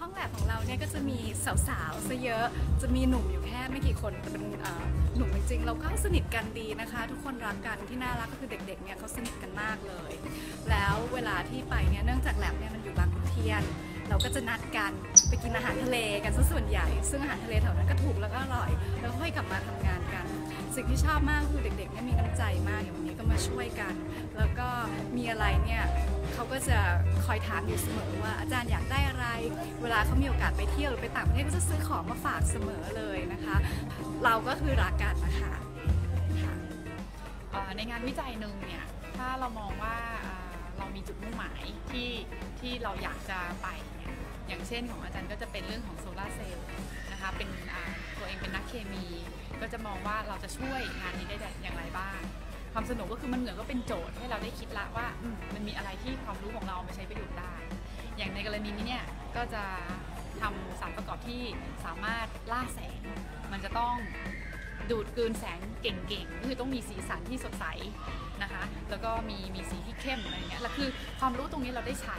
ห้องแฝดของเราเนี่ยก็จะมีสาวๆซะเยอะ จะมีหนุ่มอยู่แค่ไม่กี่คนแต่เป็นหนุ่มจริงๆเราก็สนิทกันดีนะคะ ทุกคนรักกันที่น่ารักก็คือเด็กๆเนี่ยเขาสนิทกันมากเลย แล้วเวลาที่ไปเนี่ยเนื่องจากแลบเนี่ยมันอยู่บางขุนเทียน เราก็จะนัดกันไปกินอาหารทะเลกันซะส่วนใหญ่ ซึ่งอาหารทะเลแถวนั้นก็ถูกแล้วก็อร่อย แล้วค่อยกลับมาทำงานกัน สิ่งที่ชอบมากคือเด็กๆเนี่ยมีน้ำใจมากอย่างวันนี้ก็มาช่วยกัน แล้วก็มีอะไรเนี่ยเขาก็จะคอยถามอยู่เสมอว่าอาจารย์อยากได้อะไร เวลาเขามีโอกาสไปเที่ยวหรือไปต่างประเทศก็จะซื้อของมาฝากเสมอเลยนะคะ เราก็คือรักกันนะคะในงานวิจัยหนึ่งเนี่ยถ้าเรามองว่า เรามีจุดมุ่งหมายที่ที่เราอยากจะไป อย่างเช่นของอาจารย์ก็จะเป็นเรื่องของโซลาเซลล์นะคะเป็นตัวเองเป็นนักเคมี ก็จะมองว่าเราจะช่วยงานนี้ได้อย่างไรบ้าง ความสนุกก็คือมันเหมือนก็เป็นโจทย์ให้เราได้คิดละว่ามันมีอะไรที่ความรู้ของเราเอามาใช้ประโยชน์ได้ อย่างในกรณีนี้เนี่ยก็จะทำสารประกอบที่สามารถล่าแสง มันจะต้อง ดูดกลืนแสงเก่งๆก็คือต้องมีสีสันที่สดใสนะคะ แล้วก็มีมีสีที่เข้มอะไรเงี้ย แล้วคือความรู้ตรงนี้เราได้ใช้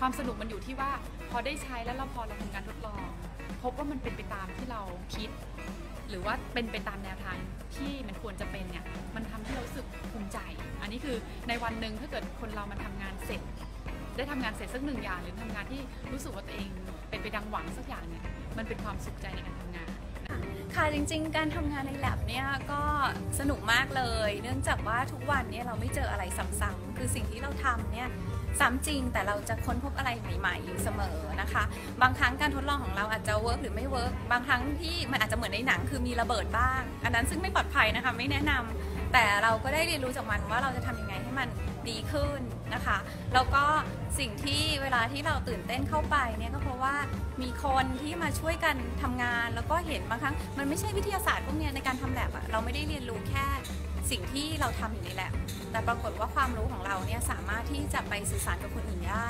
ความสนุกมันอยู่ที่ว่าพอได้ใช้แล้วเราพอเราทำการทดลอง พบว่ามันเป็นไปตามที่เราคิด หรือว่าเป็นไปตามแนวทางที่มันควรจะเป็นเนี่ย มันทำให้เราสึกภูมิใจ อันนี้คือในวันหนึ่งถ้าเกิดคนเรามันทำงานเสร็จ ได้ทำงานเสร็จสักหนึ่งอย่าง หรือทำงานที่รู้สึกว่าตัวเองเป็นไปดังหวังสักอย่างเนี่ย มันเป็นความสุขใจในการทำงาน ค่ะจริงๆ การทำงานในแลบเนี่ยก็สนุกมากเลย เนื่องจากว่าทุกวันเนี่ยเราไม่เจออะไรซ้ำๆคือสิ่งที่เราทำเนี่ยซ้ำจริงแต่เราจะค้นพบอะไรใหม่ๆอยู่เสมอนะคะ บางครั้งการทดลองของเราอาจจะเวิร์กหรือไม่เวิร์กบางครั้งที่มันอาจจะเหมือนในหนังคือมีระเบิดบ้าง อันนั้นซึ่งไม่ปลอดภัยนะคะไม่แนะนำ แต่เราก็ได้เรียนรู้จากมันว่าเราจะทำยังไงให้มันดีขึ้นนะคะ แล้วก็สิ่งที่เวลาที่เราตื่นเต้นเข้าไปเนี่ยก็เพราะว่ามีคนที่มาช่วยกันทำงาน แล้วก็เห็นบางครั้งมันไม่ใช่วิทยาศาสตร์พวกเนี้ยในการทำแลบอะเราไม่ได้เรียนรู้แค่สิ่งที่เราทำอยู่ในแลบแต่ปรากฏว่าความรู้ของเราเนี่ยสามารถที่จะไปสื่อสารกับคนอื่นได้